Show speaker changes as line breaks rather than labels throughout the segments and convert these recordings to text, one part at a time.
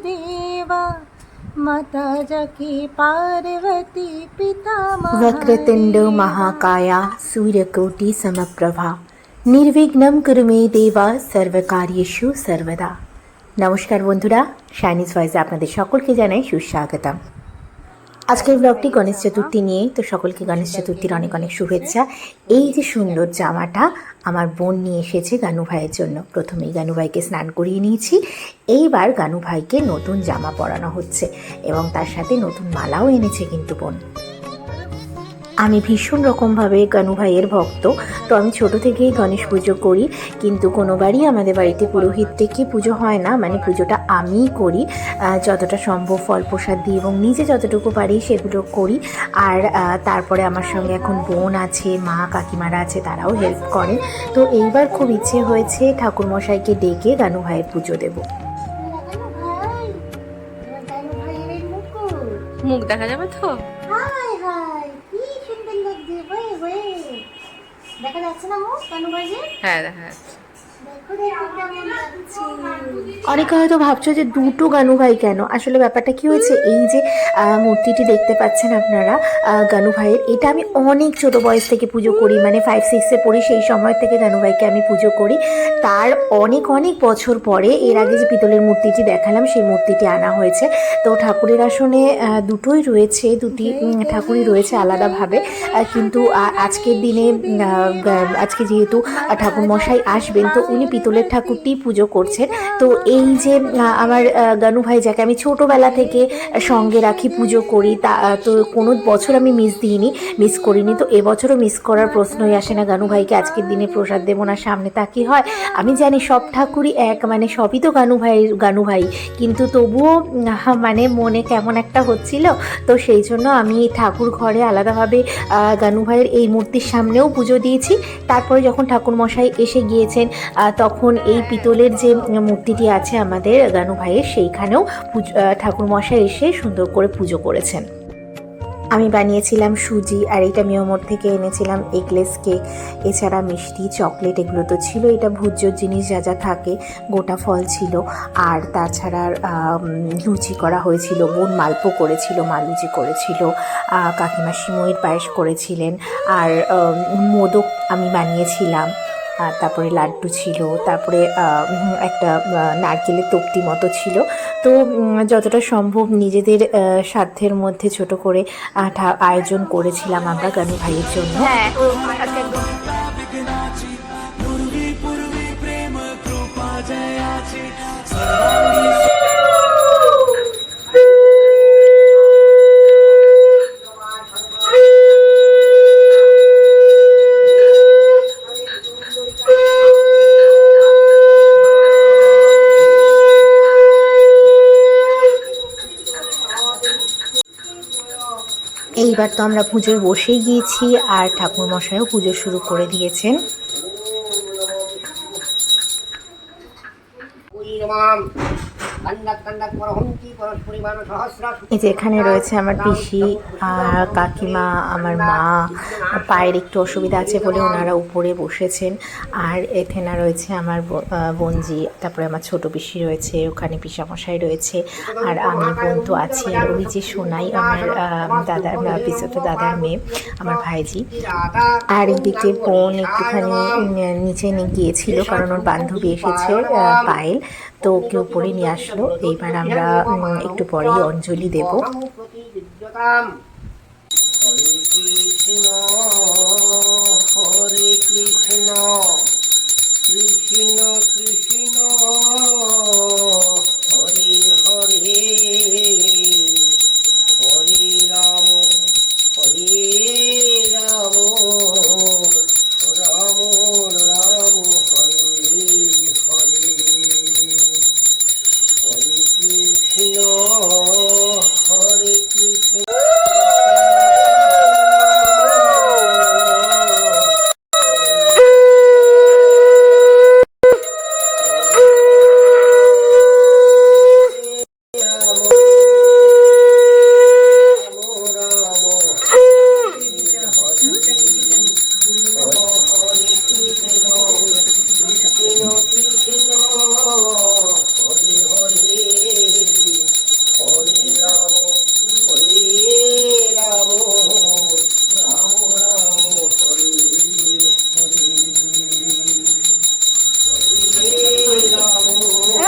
देवा माता जकी पार्वती पिता
वक्रतुंड महाकाया सूर्यकोटि समप्रभा নির্বিঘ্নম কুরু মে দেবা সর্বকার্যেষু সর্বদা নমস্কার বন্ধুরা শাইনিজ ভয়েসে আপনাদের সকলকে জানাই সুস্বাগতম আজকের ব্লগটি গণেশ চতুর্থী নিয়ে তো সকলকে গণেশ চতুর্থীর অনেক অনেক শুভেচ্ছা এই যে সুন্দর জামাটা আমার বোন নিয়ে এসেছে গানু ভাইয়ের জন্য। প্রথমেই গানু ভাইকে স্নান করিয়ে নিয়েছি, এইবার গানু ভাইকে নতুন জামা পরানো হচ্ছে এবং তার সাথে নতুন মালাও এনেছে কিন্তু বোন। আমি ভীষণ রকমভাবে গানু ভাইয়ের ভক্ত, তো আমি ছোট থেকেই গণেশ পুজো করি, কিন্তু কোনোবারই আমাদের বাড়িতে পুরোহিত থেকে পুজো হয় না মানে পুজোটা আমিই করি যতটা সম্ভব ফল প্রসাদ দিই এবং নিজে যতটুকু পারি সেগুলো করি, আর তারপরে আমার সঙ্গে এখন বোন আছে, মা, কাকিমারা আছে, তারাও হেল্প করেন, তো এইবার খুব ইচ্ছে হয়েছে ঠাকুরমশাইকে ডেকে গানু ভাইয়ের পুজো দেবো।
মুখ দেখা যাবে তো?
দেখা যাচ্ছে না মো গানু ভাইয়ের
হ্যাঁ যাচ্ছে
দেখো দেখো কেমন লাগছে
অনেকে হয়তো ভাবছ যে দুটো গানু ভাই কেন? আসলে ব্যাপারটা কি হয়েছে? এই যে মূর্তিটি দেখতে পাচ্ছেন আপনারা গানু ভাইয়ের, এটা আমি অনেক ছোট বয়স থেকে পুজো করি মানে ফাইভ সিক্সে পড়ি, সেই সময় থেকে গানু ভাইকে আমি পুজো করি। তার অনেক অনেক বছর পরে এর আগে যে পিতলের মূর্তিটি দেখালাম, সেই মূর্তিটি আনা হয়েছে। তো ঠাকুরের আসনে দুটোই রয়েছে, দুটি ঠাকুরই রয়েছে আলাদাভাবে। কিন্তু আজকের দিনে আজকে যেহেতু ঠাকুর মশাই আসবেন, তো উনি পিতলের ঠাকুরটি পুজো করছেন। তো এই যে আমার গানু ভাই যাকে আমি ছোটোবেলা থেকে সঙ্গে রাখি পুজো করি, তা তো কোনো বছর আমি মিস দিইনি মিস করিনি। তো এবছরও মিস করার প্রশ্নই আসে না গানু ভাইকে। আজকের দিনে প্রসাদ দেবো না, সামনে তা কি হয়? আমি জানি সব ঠাকুরই এক মানে সবই তো গানু ভাইয়ের গানু ভাই। কিন্তু তবুও মানে মনে কেমন একটা হচ্ছিল। তো সেই জন্য আমি ঠাকুর ঘরে আলাদাভাবে গানু ভাইয়ের এই মূর্তির সামনেও পুজো দিয়েছি। তারপরে যখন ঠাকুর মশাই এসে গিয়েছেন তখন এই পিতলের যে মূর্তিটি আছে আমাদের গানু ভাইয়ের সেইখানেও ঠাকুর মশাই এসে সুন্দর করে পুজো করেছেন। আমি বানিয়েছিলাম সুজি আর এটা মিয়মোর থেকে এনেছিলাম এগলেস কেক। এছাড়া মিষ্টি চকলেট এগুলো তো ছিল। এটা ভোজ্য জিনিস যা যা থাকে গোটা ফল ছিল। আর তাছাড়া লুচি করা হয়েছিল। বোন মালপো করেছিল মালুচি করেছিল আহ, কাকিমা সিমইয়ের পায়েস করেছিলেন। আর মোদক আমি বানিয়েছিলাম। আর তারপরে লাড্ডু ছিল তারপরে একটা নারকেলের তপ্তি মতো ছিল। তো যতটা সম্ভব নিজেদের সাধ্যের মধ্যে ছোট করে ঠা- আয়োজন করেছিলাম আমরা গানু ভাইয়ের জন্য।
হ্যাঁ।
এইবার তো আমরা পুজোয় বসেই গিয়েছি আর ঠাকুর মশাইও পুজো শুরু করে দিয়েছেন। এই যে এখানে রয়েছে আমার পিসি আর কাকিমা আমার মা। পায়ের একটু অসুবিধা আছে বলে ওনারা উপরে বসেছেন। আর এখানে রয়েছে আমার ব- আহ, বোনজি তারপরে আমার ছোট পিসি রয়েছে ওখানে পিসামশাই রয়েছে আর আমি বোন তো আছি। আর ওই যে সোনাই আমার দাদার পিসতো দাদার মেয়ে আমার ভাইজি। আর এদিকে বোন একটুখানি নিচে নিয়ে গিয়েছিল কারণ ওর বান্ধবী এসেছে পায়েল। তো ওকে উপরে নিয়ে আসলো। এইবার আমরা একটু পরেই অঞ্জলি দেব।
হরে কৃষ্ণ কৃষ্ণ কৃষ্ণ, হরে হরে।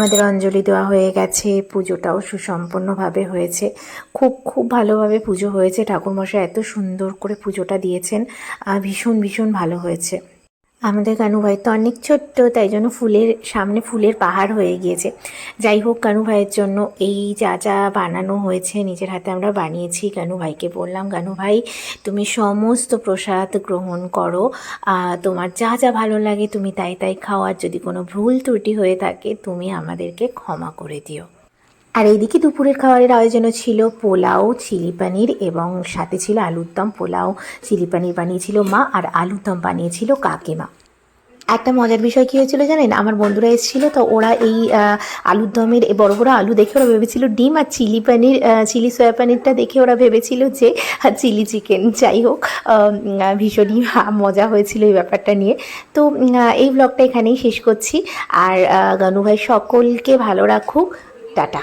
আমাদের অঞ্জলি দেওয়া হয়ে গেছে, পুজোটাও সুসম্পন্নভাবে হয়েছে। খুব খুব ভালোভাবে পুজো হয়েছে। ঠাকুরমশাই এত সুন্দর করে পুজোটা দিয়েছেন ভীষণ ভীষণ ভালো হয়েছে। আমাদের কানু ভাই তো অনেক ছোট্ট, তাই জন্য ফুলের সামনে ফুলের পাহাড় হয়ে গিয়েছে। যাই হোক, কানু ভাইয়ের জন্য এই যা যা বানানো হয়েছে, নিজের হাতে আমরা বানিয়েছি কানু ভাইকে বললাম, কানু ভাই, তুমি সমস্ত প্রসাদ গ্রহণ করো। তোমার যা যা ভালো লাগে তুমি তাই তাই খাও। আর যদি কোনো ভুল ত্রুটি হয়ে থাকে, তুমি আমাদেরকে ক্ষমা করে দিও। আর এইদিকে দুপুরের খাবারের আয়োজনও ছিল পোলাও, চিলি পানির এবং সাথে ছিল আলুর দম। পোলাও, চিলি পানির বানিয়েছিল মা আর আলুর দম বানিয়েছিল কাকিমা। একটা মজার বিষয় কী হয়েছিল জানেন? আমার বন্ধুরা এসেছিল তো ওরা এই আলুর দমের বড় বড় আলু দেখে ওরা ভেবেছিল ডিম আর চিলি পানির চিলি সয়া পানিরটা দেখে ওরা ভেবেছিল যে চিলি চিকেন। যাই হোক ভীষণই মজা হয়েছিল এই ব্যাপারটা নিয়ে। তো এই ব্লগটা এখানেই শেষ করছি। আর গানু ভাই সকলকে ভালো রাখুক। টাটা।